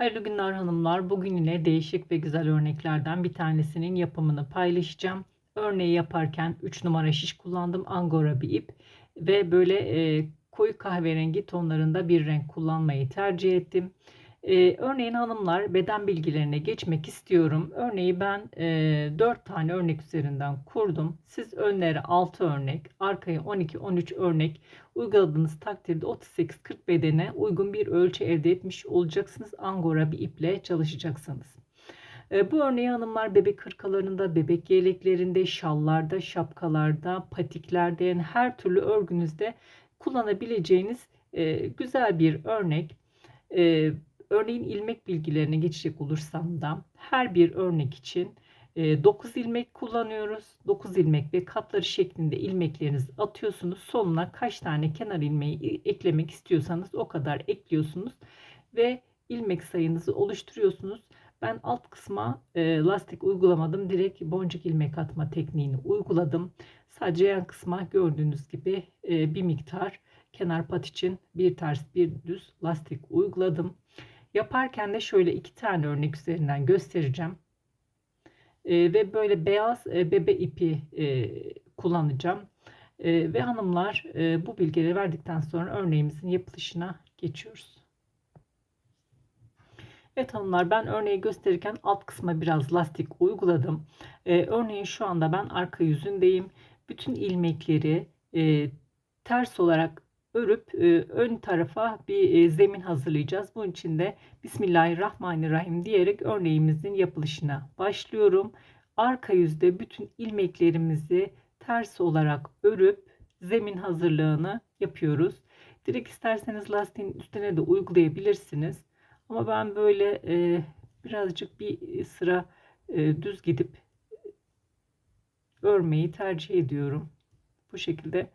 Hayırlı günler hanımlar. Bugün yine değişik ve güzel örneklerden bir tanesinin yapımını paylaşacağım. Örneği yaparken 3 numara şiş kullandım. Angora bir ip ve böyle e, koyu kahverengi tonlarında bir renk kullanmayı tercih ettim. Ee, örneğin hanımlar beden bilgilerine geçmek istiyorum. Örneği ben e, 4 tane örnek üzerinden kurdum. Siz önleri 6 örnek, arkaya 12-13 örnek uyguladığınız takdirde 38-40 bedene uygun bir ölçü elde etmiş olacaksınız. Angora bir iple çalışacaksınız. Bu örneği hanımlar bebek hırkalarında, bebek yeleklerinde, şallarda, şapkalarda, patiklerde yani her türlü örgünüzde kullanabileceğiniz güzel bir örnek. Örneğin ilmek bilgilerine geçecek olursam da her bir örnek için 9 e, ilmek kullanıyoruz. 9 ilmek ve katları şeklinde ilmeklerinizi atıyorsunuz. Sonuna kaç tane kenar ilmeği eklemek istiyorsanız o kadar ekliyorsunuz ve ilmek sayınızı oluşturuyorsunuz. Ben alt kısma e, lastik uygulamadım. Direkt boncuk ilmek atma tekniğini uyguladım. Sadece yan kısma gördüğünüz gibi e, bir miktar kenar pat için bir ters bir düz lastik uyguladım. Yaparken de şöyle iki tane örnek üzerinden göstereceğim. E, ve böyle beyaz e, bebe ipi e, kullanacağım. E, ve hanımlar e, bu bilgileri verdikten sonra örneğimizin yapılışına geçiyoruz. Evet hanımlar ben örneği gösterirken alt kısma biraz lastik uyguladım. E, örneğin şu anda ben arka yüzündeyim. Bütün ilmekleri e, ters olarak örüp e, ön tarafa bir e, zemin hazırlayacağız. Bunun için de Bismillahirrahmanirrahim diyerek örneğimizin yapılışına başlıyorum. Arka yüzde bütün ilmeklerimizi ters olarak örüp zemin hazırlığını yapıyoruz. Direkt isterseniz lastiğin üstüne de uygulayabilirsiniz. Ama ben böyle e, birazcık bir sıra düz gidip örmeyi tercih ediyorum. Bu şekilde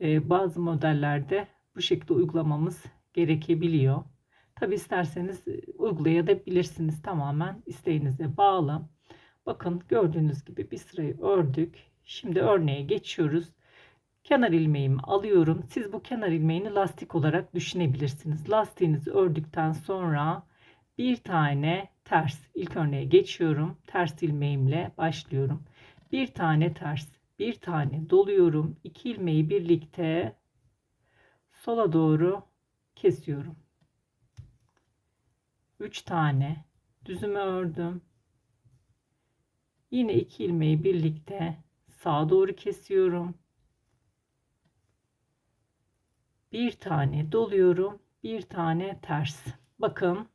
e, bazı modellerde bu şekilde uygulamamız gerekebiliyor. Tabi isterseniz e, uygulayabilirsiniz tamamen isteğinize bağlı. Bakın gördüğünüz gibi bir sırayı ördük. Şimdi örneğe geçiyoruz. Kenar ilmeğimi alıyorum. Siz bu kenar ilmeğini lastik olarak düşünebilirsiniz. Lastiğinizi ördükten sonra bir tane ters ilk örneğe geçiyorum. Ters ilmeğimle başlıyorum. Bir tane ters bir tane doluyorum. İki ilmeği birlikte sola doğru kesiyorum. Üç tane düzümü ördüm. Yine iki ilmeği birlikte sağa doğru kesiyorum. Bir tane doluyorum. Bir tane ters. Bakın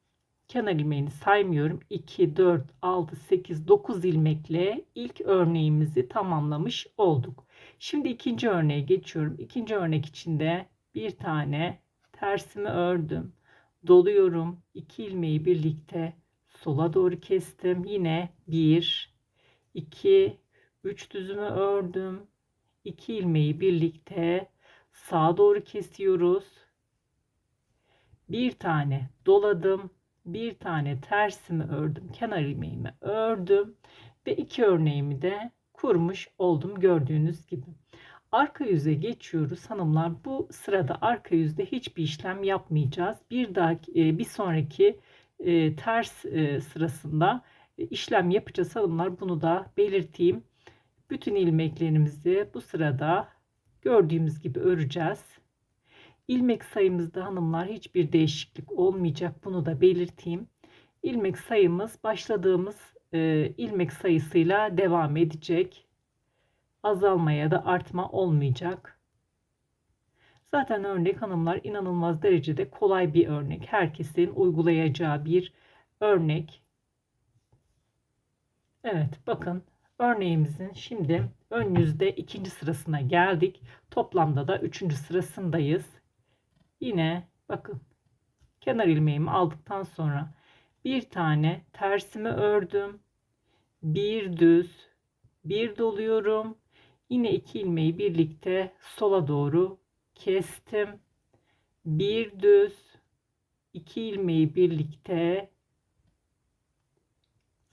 kenar ilmeğini saymıyorum. 2, 4, 6, 8, 9 ilmekle ilk örneğimizi tamamlamış olduk. Şimdi ikinci örneğe geçiyorum. İkinci örnek içinde bir tane tersimi ördüm. Doluyorum. 2 ilmeği birlikte sola doğru kestim. Yine 1, 2, 3 düzümü ördüm. 2 ilmeği birlikte sağa doğru kesiyoruz. Bir tane doladım bir tane tersimi ördüm. Kenar ilmeğimi ördüm ve iki örneğimi de kurmuş oldum gördüğünüz gibi. Arka yüze geçiyoruz hanımlar. Bu sırada arka yüzde hiçbir işlem yapmayacağız. Bir dahaki e, bir sonraki e, ters e, sırasında işlem yapacağız hanımlar. Bunu da belirteyim. Bütün ilmeklerimizi bu sırada gördüğümüz gibi öreceğiz. İlmek sayımızda hanımlar hiçbir değişiklik olmayacak. Bunu da belirteyim. İlmek sayımız başladığımız e, ilmek sayısıyla devam edecek. Azalmaya da artma olmayacak. Zaten örnek hanımlar inanılmaz derecede kolay bir örnek. Herkesin uygulayacağı bir örnek. Evet bakın örneğimizin şimdi ön yüzde ikinci sırasına geldik. Toplamda da üçüncü sırasındayız. Yine bakın kenar ilmeğimi aldıktan sonra bir tane tersimi ördüm. Bir düz, bir doluyorum. Yine iki ilmeği birlikte sola doğru kestim. Bir düz, iki ilmeği birlikte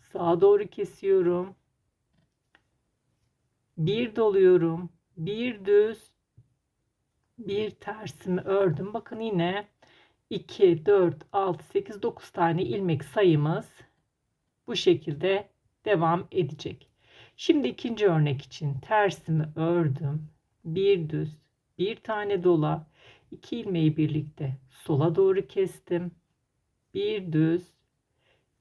sağa doğru kesiyorum. Bir doluyorum. Bir düz, bir tersimi ördüm. Bakın yine 2, 4, 6, 8, 9 tane ilmek sayımız bu şekilde devam edecek. Şimdi ikinci örnek için tersimi ördüm. Bir düz, bir tane dola, iki ilmeği birlikte sola doğru kestim. Bir düz,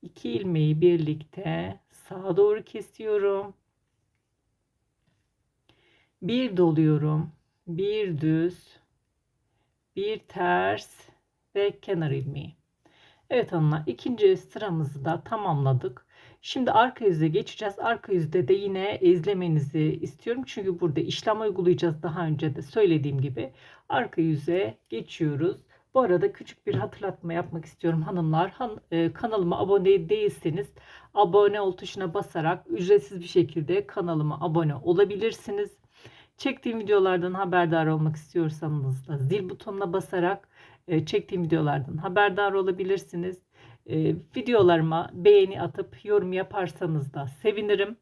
iki ilmeği birlikte sağa doğru kesiyorum. Bir doluyorum. Bir düz, bir ters ve kenar ilmeği. Evet hanımlar ikinci sıramızı da tamamladık. Şimdi arka yüze geçeceğiz. Arka yüzde de yine izlemenizi istiyorum. Çünkü burada işlem uygulayacağız daha önce de söylediğim gibi. Arka yüze geçiyoruz. Bu arada küçük bir hatırlatma yapmak istiyorum hanımlar. Han, e, kanalıma abone değilseniz abone ol tuşuna basarak ücretsiz bir şekilde kanalıma abone olabilirsiniz. Çektiğim videolardan haberdar olmak istiyorsanız da zil butonuna basarak e, çektiğim videolardan haberdar olabilirsiniz. E, videolarıma beğeni atıp yorum yaparsanız da sevinirim.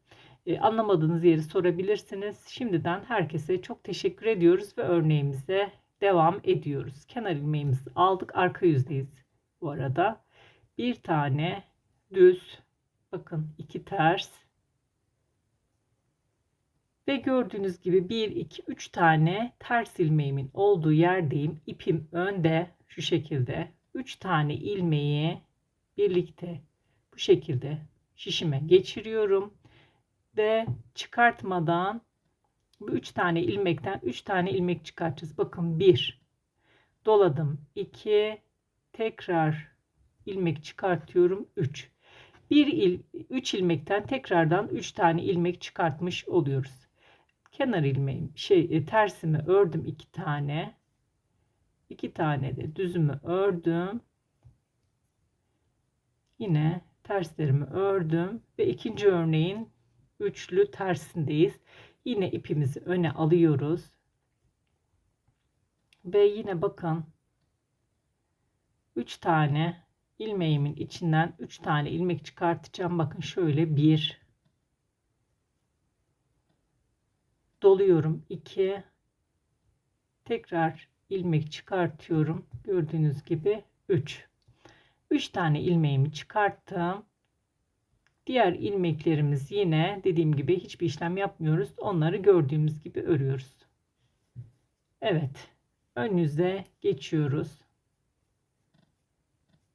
E, anlamadığınız yeri sorabilirsiniz. Şimdiden herkese çok teşekkür ediyoruz ve örneğimize devam ediyoruz. Kenar ilmeğimizi aldık. Arka yüzdeyiz bu arada. Bir tane düz bakın iki ters ve gördüğünüz gibi 1 2 3 tane ters ilmeğimin olduğu yerdeyim. İpim önde şu şekilde 3 tane ilmeği birlikte bu şekilde şişime geçiriyorum ve çıkartmadan bu 3 tane ilmekten 3 tane ilmek çıkartacağız. Bakın 1 doladım 2 tekrar ilmek çıkartıyorum 3 bir il 3 ilmekten tekrardan 3 tane ilmek çıkartmış oluyoruz. Kenar ilmeğim şey e, tersimi ördüm 2 tane. 2 tane de düzümü ördüm. Yine terslerimi ördüm ve ikinci örneğin üçlü tersindeyiz. Yine ipimizi öne alıyoruz. Ve yine bakın 3 tane ilmeğimin içinden 3 tane ilmek çıkartacağım. Bakın şöyle 1 doluyorum 2 tekrar ilmek çıkartıyorum. Gördüğünüz gibi 3 3 tane ilmeğimi çıkarttım. Diğer ilmeklerimiz yine dediğim gibi hiçbir işlem yapmıyoruz. Onları gördüğümüz gibi örüyoruz. Evet. Ön geçiyoruz.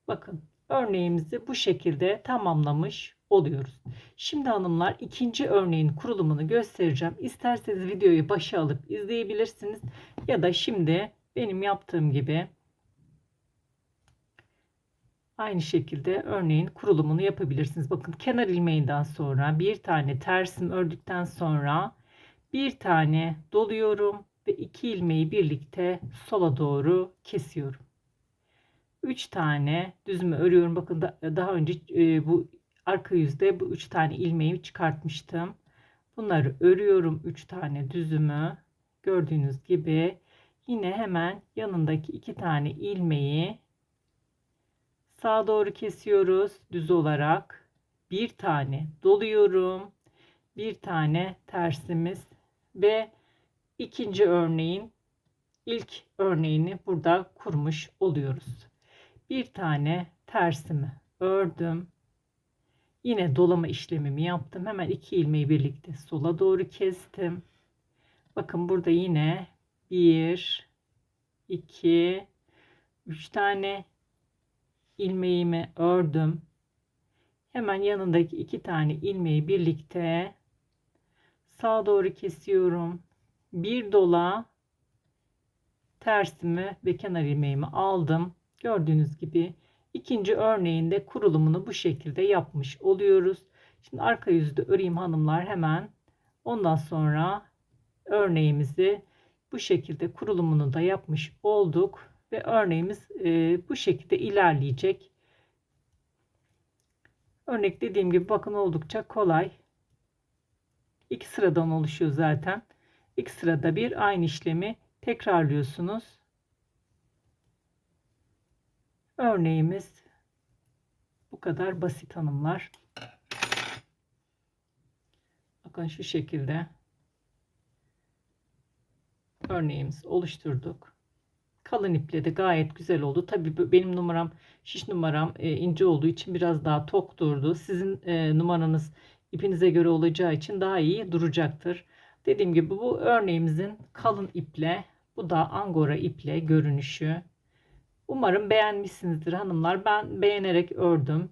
Bakın örneğimizi bu şekilde tamamlamış oluyoruz. Şimdi hanımlar ikinci örneğin kurulumunu göstereceğim. İsterseniz videoyu başa alıp izleyebilirsiniz. Ya da şimdi benim yaptığım gibi Aynı şekilde örneğin kurulumunu yapabilirsiniz. Bakın kenar ilmeğinden sonra bir tane tersim ördükten sonra bir tane doluyorum ve iki ilmeği birlikte sola doğru kesiyorum. 3 tane düzümü örüyorum. Bakın da, daha önce e, bu arka yüzde bu 3 tane ilmeği çıkartmıştım. Bunları örüyorum 3 tane düzümü. Gördüğünüz gibi yine hemen yanındaki 2 tane ilmeği sağa doğru kesiyoruz düz olarak. Bir tane doluyorum. Bir tane tersimiz ve ikinci örneğin ilk örneğini burada kurmuş oluyoruz. Bir tane tersimi ördüm. Yine dolama işlemimi yaptım. Hemen iki ilmeği birlikte sola doğru kestim. Bakın burada yine bir, iki, üç tane ilmeğimi ördüm. Hemen yanındaki iki tane ilmeği birlikte sağa doğru kesiyorum. Bir dola tersimi ve kenar ilmeğimi aldım. Gördüğünüz gibi ikinci örneğinde kurulumunu bu şekilde yapmış oluyoruz. Şimdi arka yüzde öreyim hanımlar hemen. Ondan sonra örneğimizi bu şekilde kurulumunu da yapmış olduk ve örneğimiz e, bu şekilde ilerleyecek. Örnek dediğim gibi bakın oldukça kolay. İki sıradan oluşuyor zaten. İki sırada bir aynı işlemi tekrarlıyorsunuz. Örneğimiz bu kadar basit hanımlar. Bakın şu şekilde örneğimizi oluşturduk kalın iple de gayet güzel oldu. Tabii benim numaram şiş numaram e, ince olduğu için biraz daha tok durdu. Sizin e, numaranız ipinize göre olacağı için daha iyi duracaktır. Dediğim gibi bu örneğimizin kalın iple bu da angora iple görünüşü. Umarım beğenmişsinizdir hanımlar. Ben beğenerek ördüm.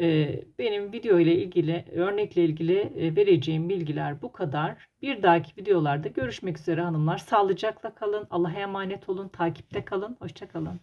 Ee, Benim video ile ilgili, örnekle ilgili e, vereceğim bilgiler bu kadar. Bir dahaki videolarda görüşmek üzere hanımlar. Sağlıcakla kalın. Allah'a emanet olun. Takipte kalın. Hoşça kalın.